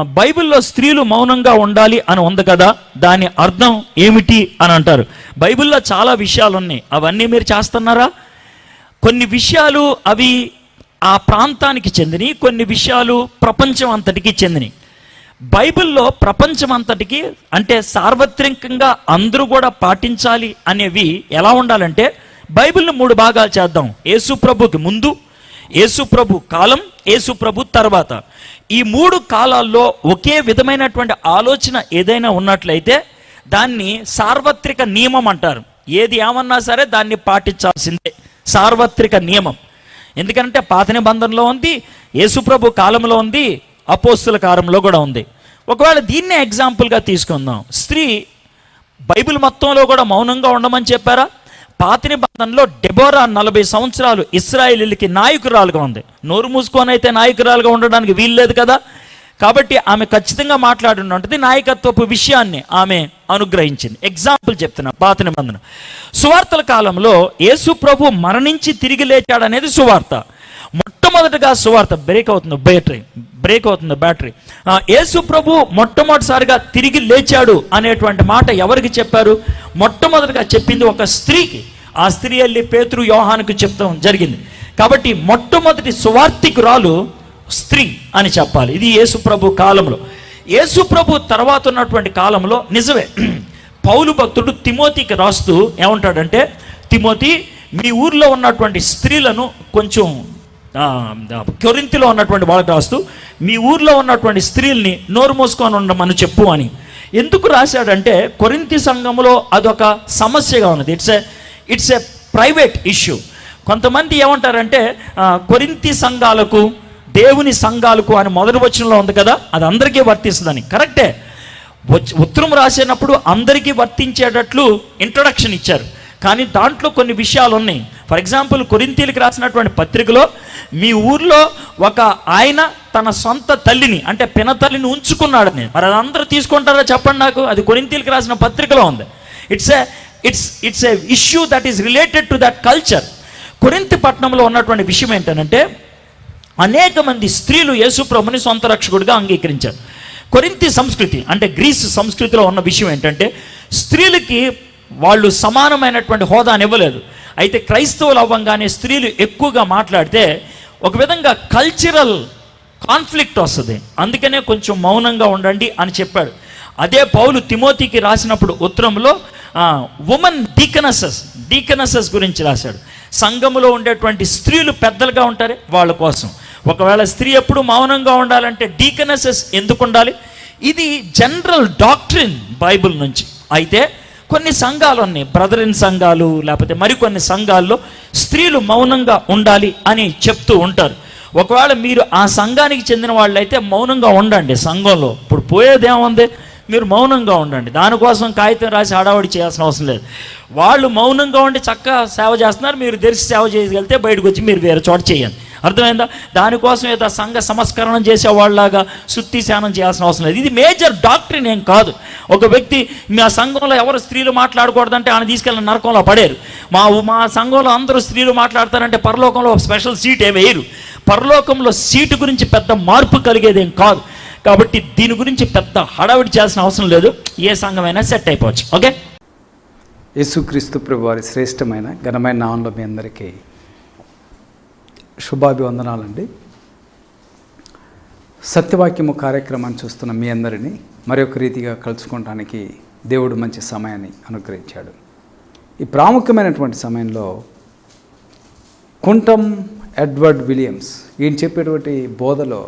బైబిల్లో స్త్రీలు మౌనంగా ఉండాలి అని ఉంది కదా? దాని అర్థం ఏమిటి అని అంటారు. బైబిల్లో చాలా విషయాలు ఉన్నాయి అవన్నీ మీరు చేస్తున్నారా? కొన్ని విషయాలు అవి ఆ ప్రాంతానికి చెందినవి కొన్ని విషయాలు ప్రపంచం అంతటికి చెందినవి. బైబిల్లో ప్రపంచం అంతటికి అంటే సార్వత్రికంగా అందరూ కూడా పాటించాలి అనేవి ఎలా ఉండాలంటే బైబిల్ను మూడు భాగాలు చేద్దాం. యేసు ప్రభుకి ముందు యేసు ప్రభు కాలం యేసు ప్రభు తర్వాత. ఈ మూడు కాలాల్లో ఒకే విధమైనటువంటి ఆలోచన ఏదైనా ఉన్నట్లయితే దాన్ని సార్వత్రిక నియమం అంటారు. ఏది ఏమన్నా సరే దాన్ని పాటించాల్సిందే. సార్వత్రిక నియమం. ఎందుకంటే పాత నిబంధనలో ఉంది యేసుప్రభు కాలంలో ఉంది అపోస్తుల కాలంలో కూడా ఉంది. ఒకవేళ దీన్నే ఎగ్జాంపుల్గా తీసుకుందాం. స్త్రీ బైబిల్ మొత్తంలో కూడా మౌనంగా ఉండమని చెప్పారా? పాత నిబంధనలో డెబోరా నలభై సంవత్సరాలు ఇస్రాయేలీలకి నాయకురాలుగా ఉంది. నోరు మూసుకొని అయితే నాయకురాలుగా ఉండడానికి వీల్లేదు కదా? కాబట్టి ఆమె ఖచ్చితంగా మాట్లాడినటువంటిది నాయకత్వపు విషయాన్ని ఆమె అనుగ్రహించింది. ఎగ్జాంపుల్ చెప్తున్నా పాత నిబంధన. సువార్తల కాలంలో యేసు ప్రభు మరణించి తిరిగి లేచాడనేది సువార్త. మొట్టమొదటిగా సువార్త బ్రేక్ అవుతుంది బ్యాటరీ బ్రేక్ అవుతుంది బ్యాటరీ యేసు ప్రభు మొట్టమొదటిసారిగా తిరిగి లేచాడు అనేటువంటి మాట ఎవరికి చెప్పారు? మొట్టమొదటిగా చెప్పింది ఒక స్త్రీకి. ఆ స్త్రీ వెళ్ళి పేతురు యోహానికి చెప్తాం జరిగింది. కాబట్టి మొట్టమొదటి సువార్తికురాలు స్త్రీ అని చెప్పాలి. ఇది యేసు ప్రభు కాలంలో. యేసు ప్రభు తర్వాత ఉన్నటువంటి కాలంలో నిజమే. పౌలు భక్తుడు తిమోతికి రాస్తూ ఏమంటాడంటే తిమోతి మీ ఊర్లో ఉన్నటువంటి స్త్రీలను కొంచెం కొరింతిలో ఉన్నటువంటి వాళ్ళకి రాస్తూ మీ ఊర్లో ఉన్నటువంటి స్త్రీల్ని నోరు మూసుకొని ఉండమని చెప్పు అని. ఎందుకు రాశాడంటే కొరింతి సంఘంలో అదొక సమస్యగా ఉన్నది. It's a it's a private issue కొంతమంది ఏమంటారంటే కొరింతి సంఘాలకు దేవుని సంఘాలకు అని మొదటి వచనంలో ఉంది కదా అది అందరికీ వర్తిస్తుందని. కరెక్టే ఉత్తరం రాసేటప్పుడు అందరికీ వర్తించేటట్లు ఇంట్రొడక్షన్ ఇచ్చారు. కానీ దాంట్లో కొన్ని విషయాలు ఉన్నాయి ఫర్ ఎగ్జాంపుల్ కొరింతీలకు రాసినటువంటి పత్రికలో మీ ఊర్లో ఒక ఆయన తన సొంత తల్లిని అంటే పినతల్లిని ఉంచుకున్నాడని. మరి అది తీసుకుంటారా చెప్పండి నాకు? అది కొరింతీలకు రాసిన పత్రికలో ఉంది. It's a it's it's a issue that is related to that culture Corinth పట్టణంలో ఉన్నటువంటి విషయం ఏంటంటే అనేక మంది స్త్రీలు యేసుప్రభుని సొంత రక్షకుడిగా అంగీకరించారు. కొరింతి సంస్కృతి అంటే గ్రీస్ సంస్కృతిలో ఉన్న విషయం ఏంటంటే స్త్రీలకి వాళ్ళు సమానమైనటువంటి హోదాని ఇవ్వలేదు. అయితే క్రైస్తవులు అవ్వంగానే స్త్రీలు ఎక్కువగా మాట్లాడితే ఒక విధంగా కల్చరల్ కాన్ఫ్లిక్ట్ వస్తుంది. అందుకనే కొంచెం మౌనంగా ఉండండి అని చెప్పాడు. అదే పౌలు తిమోతికి రాసినప్పుడు ఉత్తరంలో ఉమెన్ డీకనసెస్ డీకనసెస్ గురించి రాశాడు. సంఘములో ఉండేటువంటి స్త్రీలు పెద్దలుగా ఉంటారే? వాళ్ళ కోసం. ఒకవేళ స్త్రీ ఎప్పుడు మౌనంగా ఉండాలంటే డీకనసెస్ ఎందుకు ఉండాలి? ఇది జనరల్ డాక్ట్రిన్ బైబిల్ నుంచి. అయితే కొన్ని సంఘాలు ఉన్నాయి. బ్రదరిన్ సంఘాలు లేకపోతే మరికొన్ని సంఘాల్లో స్త్రీలు మౌనంగా ఉండాలి అని చెప్తూ ఉంటారు. ఒకవేళ మీరు ఆ సంఘానికి చెందిన వాళ్ళైతే మౌనంగా ఉండండి సంఘంలో. ఇప్పుడు పోయేదేముంది మీరు మౌనంగా ఉండండి. దానికోసం కాగితం రాసి హడావడి చేయాల్సిన అవసరం లేదు. వాళ్ళు మౌనంగా ఉండి చక్కగా సేవ చేస్తున్నారు. మీరు తెరిచి సేవ చేయగలిగితే బయటకు వచ్చి మీరు వేరే చోట చేయండి. అర్థమైందా? దానికోసం ఏదో సంఘ సంస్కరణం చేసే వాళ్ళలాగా శుద్ధి స్నానం చేయాల్సిన అవసరం లేదు. ఇది మేజర్ డాక్టరీన్ ఏం కాదు. ఒక వ్యక్తి మా సంఘంలో ఎవరు స్త్రీలు మాట్లాడకూడదంటే ఆయన తీసుకెళ్ళిన నరకంలో పడేరు. మా మా సంఘంలో అందరూ స్త్రీలు మాట్లాడతారంటే పరలోకంలో ఒక స్పెషల్ సీట్ ఏమేయరు వేయరు. పరలోకంలో సీటు గురించి పెద్ద మార్పు కలిగేదేం కాదు. కాబట్టి దీని గురించి పెద్ద హడావిడి చేయాల్సిన అవసరం లేదు. ఏ సంఘమైనా సెట్ అయిపోవచ్చు. ఓకే? యేసుక్రీస్తు ప్రభు వారి శ్రేష్టమైన ఘనమైన నామంలో మీ అందరికీ శుభాభివందనాలండి. సత్యవాక్యము కార్యక్రమాన్ని చూస్తున్న మీ అందరినీ మరొక రీతిగా కలుసుకోవడానికి దేవుడు మంచి సమయాన్ని అనుగ్రహించాడు. ఈ ప్రాముఖ్యమైనటువంటి సమయంలో కుంటం ఎడ్వర్డ్ విలియమ్స్ ఈయన చెప్పేటువంటి బోధలో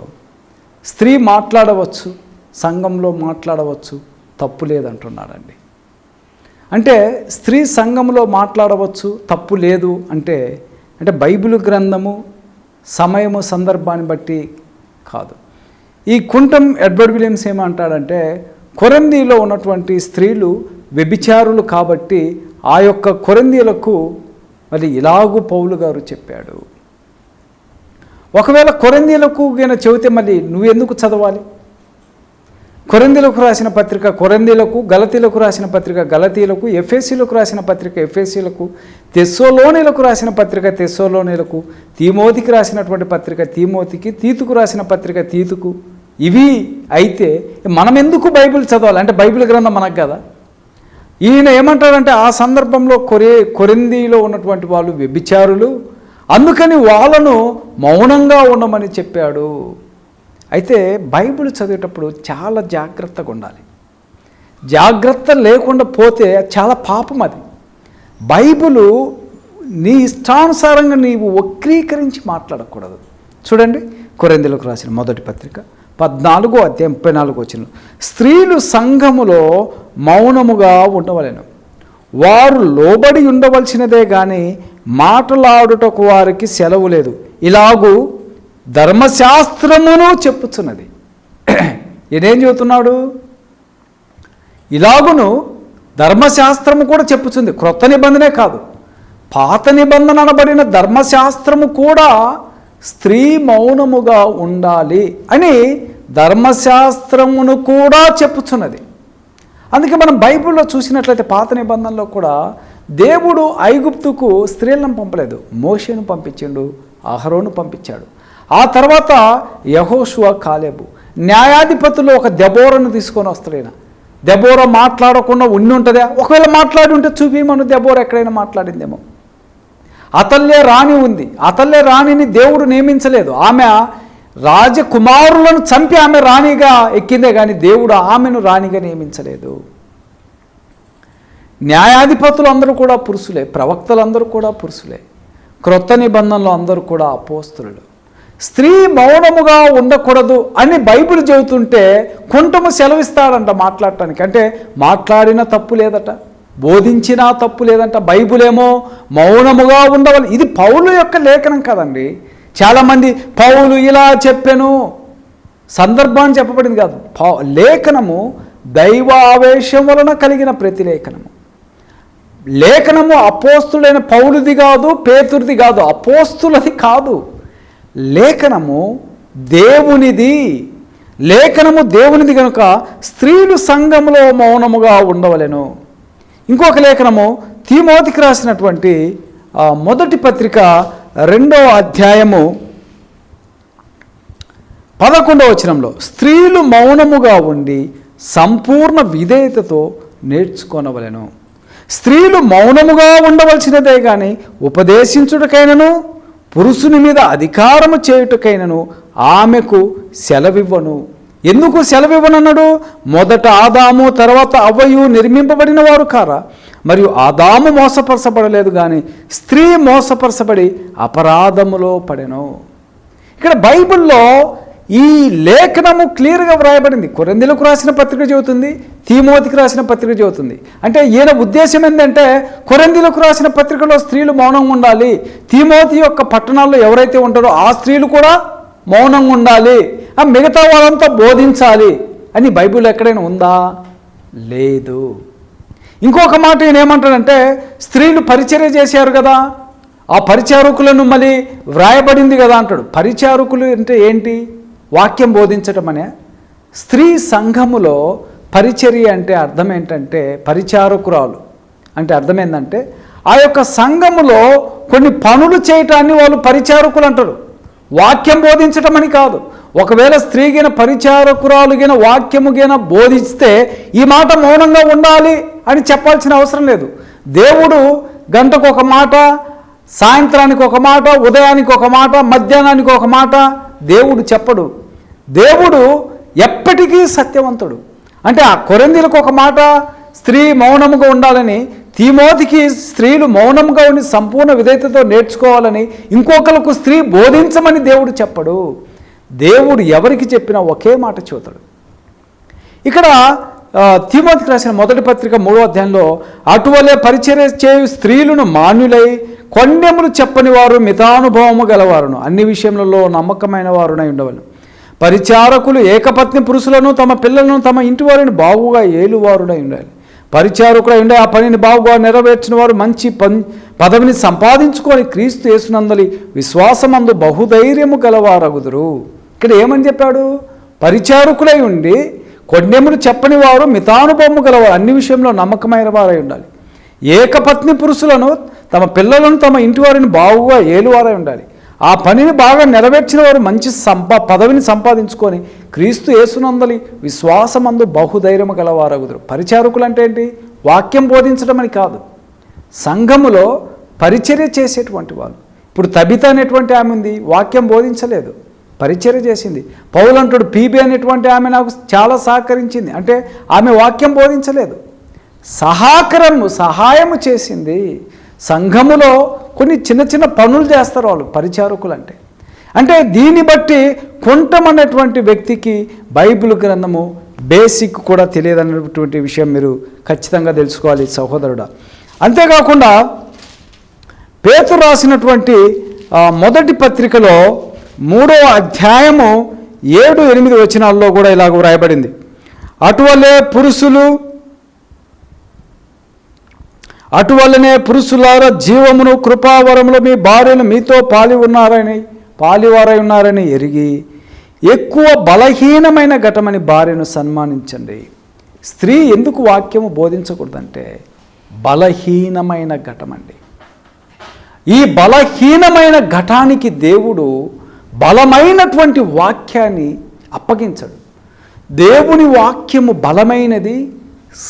స్త్రీ మాట్లాడవచ్చు సంఘంలో మాట్లాడవచ్చు తప్పు లేదంటున్నాడండి. అంటే స్త్రీ సంఘంలో మాట్లాడవచ్చు తప్పు లేదు అంటే అంటే బైబిల్ గ్రంథము సమయము సందర్భాన్ని బట్టి కాదు. ఈ కుంటం ఎడ్వర్డ్ విలియమ్స్ ఏమంటాడంటే కొరందీలో ఉన్నటువంటి స్త్రీలు వ్యభిచారులు కాబట్టి ఆ యొక్క కొరందీలకు మరి ఇలాగూ పౌలు గారు చెప్పాడు. ఒకవేళ కొరందీలకు గిన చెబితే మళ్ళీ నువ్వెందుకు చదవాలి? కొరందీలకు రాసిన పత్రిక కొరందీలకు గలతీలకు రాసిన పత్రిక గలతీలకు ఎఫ్ఎస్సీలకు రాసిన పత్రిక ఎఫ్ఎస్సీలకు తెస్సోలోనిలకు రాసిన పత్రిక తెస్సోలోనిలకు తీమోతికి రాసినటువంటి పత్రిక తీమోతికి తీతుకు రాసిన పత్రిక తీతుకు. ఇవి అయితే మనం ఎందుకు బైబిల్ చదవాలి? అంటే బైబిల్ గ్రంథం మనకు కదా. ఈయన ఏమంటాడంటే ఆ సందర్భంలో కొరే కొరిందీలో ఉన్నటువంటి వాళ్ళు వ్యభిచారులు అందుకని వాళ్ళను మౌనంగా ఉండమని చెప్పాడు. అయితే బైబిల్ చదివేటప్పుడు చాలా జాగ్రత్తగా ఉండాలి. జాగ్రత్త లేకుండా పోతే చాలా పాపం అది. బైబిలు నీ ఇష్టానుసారంగా నీవు వక్రీకరించి మాట్లాడకూడదు. చూడండి కొరెందులకు రాసిన మొదటి పత్రిక పద్నాలుగో అధ్యాయం ముప్పై నాలుగు వచ్చిన స్త్రీలు సంఘములో మౌనముగా ఉండవలెను. వారు లోబడి ఉండవలసినదే కానీ మాటలాడుటకు వారికి సెలవు లేదు. ఇలాగూ ధర్మశాస్త్రమును చెప్పుచున్నది. ఇదేం చెబుతున్నాడు? ఇలాగును ధర్మశాస్త్రము కూడా చెప్పుచుంది. క్రొత్త నిబంధనే కాదు. పాత నిబంధన అనబడిన ధర్మశాస్త్రము కూడా స్త్రీ మౌనముగా ఉండాలి అని ధర్మశాస్త్రమును కూడా చెప్పుచున్నది. అందుకే మనం బైబిల్లో చూసినట్లయితే పాత నిబంధనలో కూడా దేవుడు ఐగుప్తుకు స్త్రీలను పంపలేదు. మోషను పంపించిండు అహరోను పంపించాడు. ఆ తర్వాత యహోషువ కాలేబు. న్యాయాధిపతులు ఒక దెబోరను తీసుకొని వస్తాడు ఈయన. దెబోర మాట్లాడకుండా ఉండి ఉంటుందా. ఒకవేళ మాట్లాడి ఉంటే చూపిమను దెబోర ఎక్కడైనా మాట్లాడిందేమో. అతల్లే రాణి ఉంది. అతల్లే రాణిని దేవుడు నియమించలేదు. ఆమె రాజకుమారులను చంపి ఆమె రాణిగా ఎక్కిందే కానీ దేవుడు ఆమెను రాణిగా నియమించలేదు. న్యాయాధిపతులు అందరూ కూడా పురుషులే. ప్రవక్తలందరూ కూడా పురుషులే. క్రొత్త నిబంధనలు అందరూ కూడా అపోస్తులు స్త్రీ మౌనముగా ఉండకూడదు అని బైబిల్ చెబుతుంటే కొంటము సెలవిస్తాడంట మాట్లాడటానికి. అంటే మాట్లాడిన తప్పు లేదట బోధించినా తప్పు లేదంట బైబులేమో మౌనముగా ఉండవాలి. ఇది పౌలు యొక్క లేఖనం కదండి. చాలామంది పౌలు ఇలా చెప్పాను సందర్భాన్ని చెప్పబడింది కాదు. పౌ- లేఖనము దైవ ఆవేశం వలన కలిగిన ప్రతిలేఖనము లేఖనము. అపోస్తుడైన పౌలుది కాదు పేతుడిది కాదు అపోస్తులది కాదు. లేఖనము దేవునిది. లేఖనము దేవునిది కనుక స్త్రీలు సంఘములో మౌనముగా ఉండవలెను. ఇంకొక లేఖనము తీమోతికి రాసినటువంటి మొదటి పత్రిక రెండవ అధ్యాయము పదకొండవ వచనంలో స్త్రీలు మౌనముగా ఉండి సంపూర్ణ విధేయతతో నేర్చుకొనవలెను. స్త్రీలు మౌనముగా ఉండవలసినదే కానీ ఉపదేశించుటకైనను పురుషుని మీద అధికారము చేయుటకైనను ఆమెకు సెలవివ్వను. ఎందుకు సెలవివ్వనన్నాడు? మొదట ఆదాము తర్వాత అవ్వయు నిర్మింపబడిన వారు కారా? మరియు ఆదాము మోసపరచబడలేదు కానీ స్త్రీ మోసపరచబడి అపరాధములో పడెను. ఇక్కడ బైబిల్లో ఈ లేఖనము క్లియర్గా వ్రాయబడింది. కొరందిలకు రాసిన పత్రిక చెబుతుంది తీమోతికి రాసిన పత్రిక చెబుతుంది అంటే ఈయన ఉద్దేశం ఏంటంటే కొరందిలకు రాసిన పత్రికలో స్త్రీలు మౌనంగా ఉండాలి. తీమోతి యొక్క పట్టణాల్లో ఎవరైతే ఉంటారో ఆ స్త్రీలు కూడా మౌనంగా ఉండాలి. ఆ మిగతా వాళ్ళంతా బోధించాలి అని బైబిల్ ఎక్కడైనా ఉందా? లేదు. ఇంకొక మాట ఈయన ఏమంటాడంటే స్త్రీలు పరిచర్య చేశారు కదా ఆ పరిచారకులను మళ్ళీ వ్రాయబడింది కదా అంటాడు. పరిచారకులు అంటే ఏంటి? వాక్యం బోధించటం అనే స్త్రీ సంఘములో పరిచర్య అంటే అర్థం ఏంటంటే పరిచారకురాలు. అంటే అర్థం ఏంటంటే ఆ యొక్క సంఘములో కొన్ని పనులు చేయటాన్ని వాళ్ళు పరిచారకులు అంటారు. వాక్యం బోధించటం అని కాదు. ఒకవేళ స్త్రీగిన పరిచారకురాలుగిన వాక్యముగిన వాక్యము బోధిస్తే ఈ మాట మౌనంగా ఉండాలి అని చెప్పాల్సిన అవసరం లేదు. దేవుడు గంటకు ఒక మాట సాయంత్రానికి ఒక మాట ఉదయానికి ఒక మాట మధ్యాహ్నానికి ఒక మాట దేవుడు చెప్పడు. దేవుడు ఎప్పటికీ సత్యవంతుడు. అంటే ఆ కొరందీలకు ఒక మాట స్త్రీ మౌనముగా ఉండాలని తీమోతికి స్త్రీలు మౌనముగా ఉండి సంపూర్ణ విధేయతతో నేర్చుకోవాలని ఇంకొకరికి స్త్రీ బోధించమని దేవుడు చెప్పడు. దేవుడు ఎవరికి చెప్పినా ఒకే మాట చూతాడు ఇక్కడ ఆ, తీమోతికి రాసిన మొదటి పత్రిక మూడో అధ్యాయంలో అటువలే పరిచర్య చేయు స్త్రీలను మాన్యులై కొండెములు చెప్పని వారు మితానుభవము గలవారును. అన్ని విషయములలో నమ్మకమైన వారునై ఉండవలను. పరిచారకులు ఏకపత్ని పురుషులను తమ పిల్లలను తమ ఇంటి వారిని బావుగా ఏలువారునై ఉండాలి. పరిచారకుడై ఉండే ఆ పనిని బావుగా నెరవేర్చిన వారు మంచి పన్ పదవిని సంపాదించుకొని క్రీస్తు యేసునందలి విశ్వాసమందు బహుధైర్యము గలవారగుదురు. ఇక్కడ ఏమని చెప్పాడు? పరిచారకులై ఉండి కొన్నేములు చెప్పని వారు మితానుభవము గలవారు అన్ని విషయంలో నమ్మకమైన వారై ఉండాలి. ఏకపత్ని పురుషులను తమ పిల్లలను తమ ఇంటి వారిని బావుగా ఏలువారై ఉండాలి. ఆ పనిని బాగా నెరవేర్చిన వారు మంచి సంపా పదవిని సంపాదించుకొని క్రీస్తు యేసునందలి విశ్వాసమందు బహుధైర్యము గలవారగుదురు. పరిచారకులు అంటే ఏంటి? వాక్యం బోధించడం అని కాదు. సంఘములో పరిచర్య చేసేటువంటి వాళ్ళు. ఇప్పుడు తబిత అనేటువంటి ఆమె ఉంది వాక్యం బోధించలేదు. పరిచర్య చేసింది. పౌలంటుడు పీబీ అనేటువంటి ఆమె నాకు చాలా సహకరించింది. అంటే ఆమె వాక్యం బోధించలేదు. సహాకరము సహాయము చేసింది. సంఘములో కొన్ని చిన్న చిన్న పనులు చేస్తారు వాళ్ళు పరిచారకులు అంటే అంటే దీన్ని బట్టి కుంటం అనేటువంటి వ్యక్తికి బైబిల్ గ్రంథము బేసిక్ కూడా తెలియదన్నటువంటి విషయం మీరు ఖచ్చితంగా తెలుసుకోవాలి సహోదరుడా. అంతేకాకుండా పేతురు రాసినటువంటి మొదటి పత్రికలో మూడో అధ్యాయము ఏడు ఎనిమిది వచనాల్లో కూడా ఇలాగ వ్రాయబడింది. అటువలే పురుషులు అటువల్లనే పురుషులార జీవమును కృపావరములు మీ భార్యలు మీతో పాలి ఉన్నారని పాలివారై ఉన్నారని ఎరిగి ఎక్కువ బలహీనమైన ఘటమని భార్యను సన్మానించండి. స్త్రీ ఎందుకు వాక్యము బోధించకూడదంటే బలహీనమైన ఘటమండి. ఈ బలహీనమైన ఘటానికి దేవుడు బలమైనటువంటి వాక్యాన్ని అప్పగించడు. దేవుని వాక్యము బలమైనది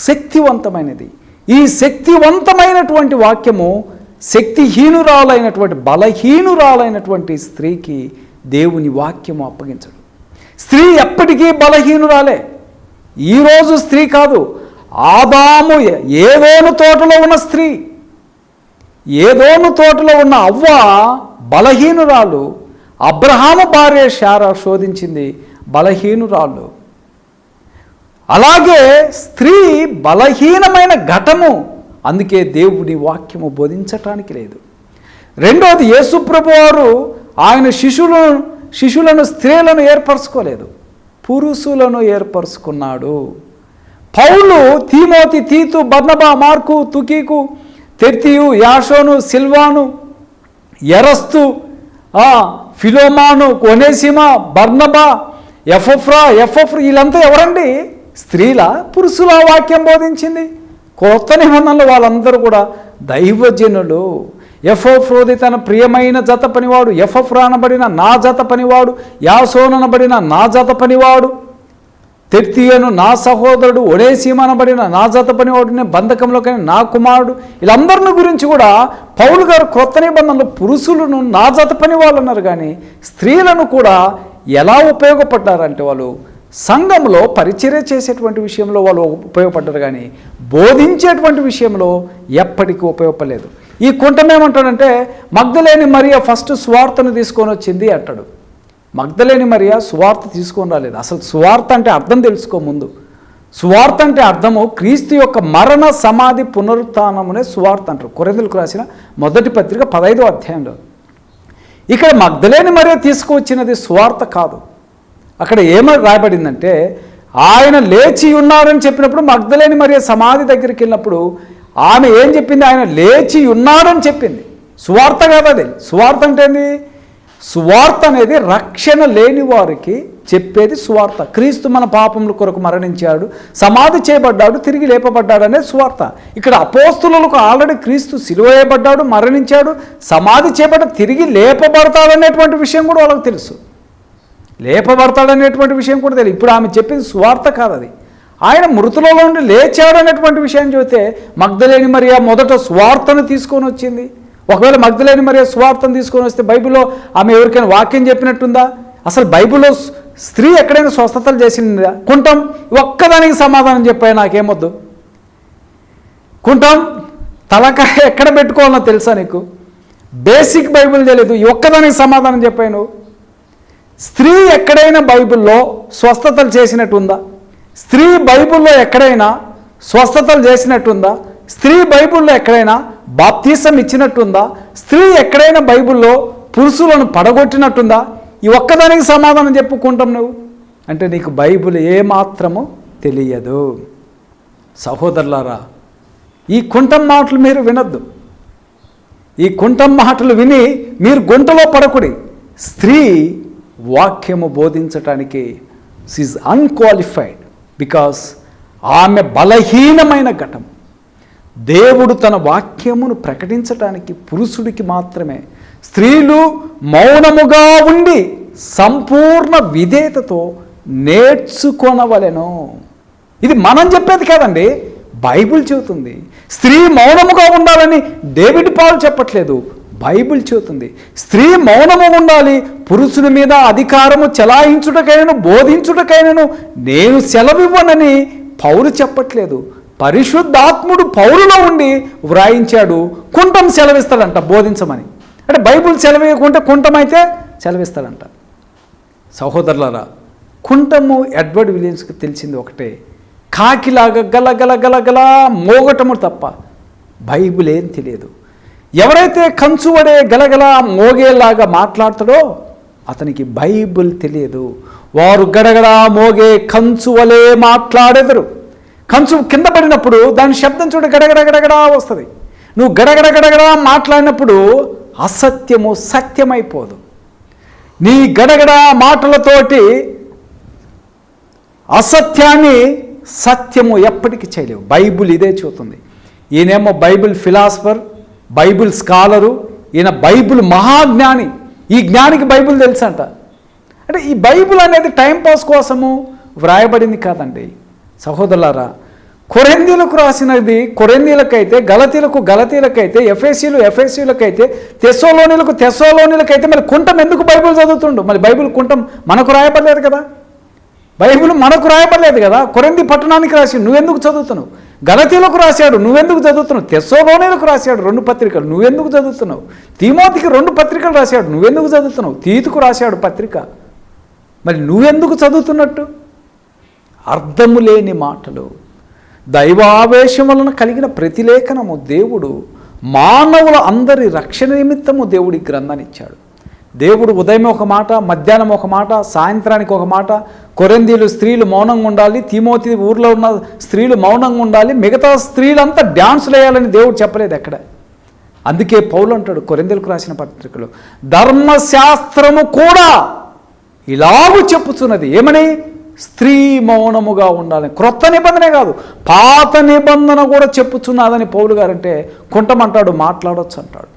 శక్తివంతమైనది. ఈ శక్తివంతమైనటువంటి వాక్యము శక్తిహీనురాలైనటువంటి బలహీనురాలైనటువంటి స్త్రీకి దేవుని వాక్యము అప్పగించడు. స్త్రీ ఎప్పటికీ బలహీనురాలే. ఈరోజు స్త్రీ కాదు. ఆదాము ఏదోను తోటలో ఉన్న స్త్రీ. ఏదోను తోటలో ఉన్న అవ్వ బలహీనురాలు. అబ్రహాము భార్య శారా శోధించింది బలహీనురాలు. అలాగే స్త్రీ బలహీనమైన ఘటము. అందుకే దేవుడి వాక్యము బోధించటానికి లేదు. రెండవది యేసుప్రభు వారు ఆయన శిశువులను శిశువులను స్త్రీలను ఏర్పరచుకోలేదు. పురుషులను ఏర్పరచుకున్నాడు. Paul Timothy Titus Barnabas Mark Tychicus Tertius Jason Silvanus Erastus Philemon Onesimus Barnabas Epaphras FF వీళ్ళంతా ఎవరండి? స్త్రీల పురుషుల వాక్యం బోధించింది. కొత్త నిబంధనలు వాళ్ళందరూ కూడా దైవజనులు. ఎఫోఫ్రోది తన ప్రియమైన జత పనివాడు ఎఫ్ఎఫ్రా నా జత పనివాడు యాసోననబడిన నా జత పనివాడు తెర్తియను నా సహోదరుడు ఒడేసీమనబడిన నా జత పనివాడునే బంధకంలోకైన నా కుమారుడు వీళ్ళందరిని గురించి కూడా పౌలు గారు క్రొత్త నిబంధనలు పురుషులను నా జత పని వాళ్ళు అన్నారు కానీ స్త్రీలను కూడా ఎలా ఉపయోగపడ్డారంటే వాళ్ళు సంఘంలో పరిచర్య చేసేటువంటి విషయంలో వాళ్ళు ఉపయోగపడ్డారు కానీ బోధించేటువంటి విషయంలో ఎప్పటికీ ఉపయోగపడలేదు. ఈ కుంటమేమంటాడంటే మగ్ధలేని మరియా ఫస్ట్ స్వార్థను తీసుకొని వచ్చింది అంటాడు. మగ్ధలేని మరియా సువార్త తీసుకొని రాలేదు. అసలు సువార్త అంటే అర్థం తెలుసుకో ముందు. సువార్త అంటే అర్థము క్రీస్తు యొక్క మరణ సమాధి పునరుత్నమునే సువార్త అంటారు. కొరెందులకు రాసిన మొదటి పత్రిక పదైదో అధ్యాయంలో. ఇక్కడ మగ్ధలేని మరియా తీసుకువచ్చినది సువార్త కాదు. అక్కడ ఏమని రాయబడిందంటే ఆయన లేచి ఉన్నారని చెప్పినప్పుడు మగ్ధలేని మరియు సమాధి దగ్గరికి వెళ్ళినప్పుడు ఆమె ఏం చెప్పింది? ఆయన లేచి ఉన్నాడని చెప్పింది. సువార్త కాదు అది. సువార్త అంటే ఏంది? సువార్త అనేది రక్షణ లేని వారికి చెప్పేది సువార్త. క్రీస్తు మన పాపముల కొరకు మరణించాడు సమాధి చేయబడ్డాడు తిరిగి లేపబడ్డాడు అనేది సువార్త. ఇక్కడ అపోస్తులకు ఆల్రెడీ క్రీస్తు సిలువేయబడ్డాడు మరణించాడు సమాధి చేయబడ్డ తిరిగి లేపబడతాడనేటువంటి విషయం కూడా వాళ్ళకి తెలుసు. లేపబడతాడనేటువంటి విషయం కూడా తెలియదు. ఇప్పుడు ఆమె చెప్పింది సువార్త కాదు అది. ఆయన మృతులలో నుండి లేచాడనేటువంటి విషయం చూస్తే మగ్ధలేని మరియా మొదట స్వార్థను తీసుకొని వచ్చింది. ఒకవేళ మగ్ధలేని మరియా స్వార్థను తీసుకొని వస్తే బైబిల్లో ఆమె ఎవరికైనా వాక్యం చెప్పినట్టుందా? అసలు బైబిల్లో స్త్రీ ఎక్కడైనా స్వస్థతలు చేసిందా? కుంటాం ఒక్కదానికి సమాధానం చెప్పాయి? నాకేమొద్దు. కుంటాం తలకాయ ఎక్కడ పెట్టుకోవాలో తెలుసా నీకు? బేసిక్ బైబిల్ తెలియదు ఈ ఒక్కదానికి సమాధానం చెప్పాను నువ్వు? స్త్రీ ఎక్కడైనా బైబిల్లో స్వస్థతలు చేసినట్టుందా? స్త్రీ బైబిల్లో ఎక్కడైనా స్వస్థతలు చేసినట్టుందా? స్త్రీ బైబిల్లో ఎక్కడైనా బాప్తీసం ఇచ్చినట్టుందా? స్త్రీ ఎక్కడైనా బైబిల్లో పురుషులను పడగొట్టినట్టుందా? ఈ ఒక్కదానికి సమాధానం చెప్పుకుంటాం నువ్వు. అంటే నీకు బైబిల్ ఏమాత్రము తెలియదు. సహోదరులారా ఈ కుంటం మాటలు మీరు వినొద్దు. ఈ కుంటం మాటలు విని మీరు గుంటలో పడకుడి. స్త్రీ వాక్యము బోధించటానికి షీఈ్ అన్క్వాలిఫైడ్ బికాస్ ఆమె బలహీనమైన ఘటం. దేవుడు తన వాక్యమును ప్రకటించటానికి పురుషుడికి మాత్రమే స్త్రీలు మౌనముగా ఉండి సంపూర్ణ విధేయతతో నేర్చుకొనవలెను. ఇది మనం చెప్పేది కాదండి బైబిల్ చెబుతుంది. స్త్రీ మౌనముగా ఉండాలని డేవిడ్ పాల్ చెప్పట్లేదు బైబిల్ చెబుతుంది. స్త్రీ మౌనము ఉండాలి. పురుషుని మీద అధికారము చెలాయించుటకైనను బోధించుటకైనను నేను సెలవివ్వనని పౌరు చెప్పట్లేదు. పరిశుద్ధాత్ముడు పౌరులో ఉండి వ్రాయించాడు కుంటం సెలవిస్తాడంట బోధించమని. అంటే బైబిల్ సెలవేయకుంటే కుంటమైతే అయితే సెలవిస్తాడంట. సహోదరులరా కుంటము ఎడ్వర్డ్ విలియమ్స్కి తెలిసింది ఒకటే. కాకిలాగా గల గల గల గల మోగటము తప్ప బైబుల్ ఏం తెలియదు. ఎవరైతే కంచువడే గలగల మోగేలాగా మాట్లాడతాడో అతనికి బైబిల్ తెలియదు. వారు గడగడ మోగే కంచువలే మాట్లాడెదరు. కంచు కింద పడినప్పుడు దాని శబ్దం చూడ గడగడ గడగడా వస్తుంది. నువ్వు గడగడ గడగడా మాట్లాడినప్పుడు అసత్యము సత్యమైపోదు. నీ గడగడ మాటలతోటి అసత్యాన్ని సత్యము ఎప్పటికీ చేయలేవు. బైబుల్ ఇదే చూస్తుంది ఈయనేమో బైబిల్ ఫిలాసఫర్ బైబిల్ స్కాలరు ఈయన బైబిల్ మహాజ్ఞాని. ఈ జ్ఞానికి బైబిల్ తెలుసంట. అంటే ఈ బైబిల్ అనేది టైంపాస్ కోసము వ్రాయబడింది కాదండి. సహోదరులారా కొరెందీలకు రాసినది కొరెందీలకైతే గలతీలకు గలతీలకైతే ఎఫ్ఎస్సీలు ఎఫ్ఎస్సీలకైతే తెసోలోనిలకు తెసోలోనిలకైతే మరి కుంటం ఎందుకు బైబిల్ చదువుతుండు? మరి బైబిల్ కుంటం మనకు రాయబడలేదు కదా? బైబిల్ మనకు రాయబడలేదు కదా? కొరెంది పట్టణానికి రాసి నువ్వెందుకు చదువుతున్నావు? గలతీలకు రాశాడు నువ్వెందుకు చదువుతున్నావు? తెస్సోలోనేలకు రాశాడు రెండు పత్రికలు నువ్వెందుకు చదువుతున్నావు? తీమోతికి రెండు పత్రికలు రాశాడు నువ్వెందుకు చదువుతున్నావు? తీతుకు రాశాడు పత్రిక మరి నువ్వెందుకు చదువుతున్నట్టు? అర్థము లేని మాటలు దైవావేశం వలన కలిగిన ప్రతిలేఖనము దేవుడు మానవుల అందరి రక్షణ నిమిత్తము దేవుడి గ్రంథాన్ని ఇచ్చాడు. దేవుడు ఉదయం ఒక మాట మధ్యాహ్నం ఒక మాట సాయంత్రానికి ఒక మాట కొరందీలు స్త్రీలు మౌనంగా ఉండాలి తిమోతి ఊర్లో ఉన్న స్త్రీలు మౌనంగా ఉండాలి మిగతా స్త్రీలంతా డ్యాన్సులు వేయాలని దేవుడు చెప్పలేదు ఎక్కడ. అందుకే పౌలు అంటాడు కొరిందెలకు రాసిన పత్రికలో ధర్మశాస్త్రము కూడా ఇలాగూ చెప్పుచున్నది. ఏమని? స్త్రీ మౌనముగా ఉండాలని. క్రొత్త నిబంధనే కాదు పాత నిబంధన కూడా చెప్పుచున్నదని పౌలు గారంటే కుంటమంటాడు మాట్లాడొచ్చు అంటాడు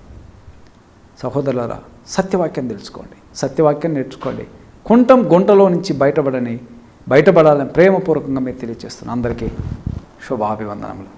సహోదరులారా సత్యవాక్యం తెలుసుకోండి. సత్యవాక్యం నేర్చుకోండి. కుంటం గుంటలో నుంచి బయటపడని బయటపడాలని ప్రేమపూర్వకంగా మీరు తెలియజేస్తున్నాను. అందరికీ శుభాభివందనములు.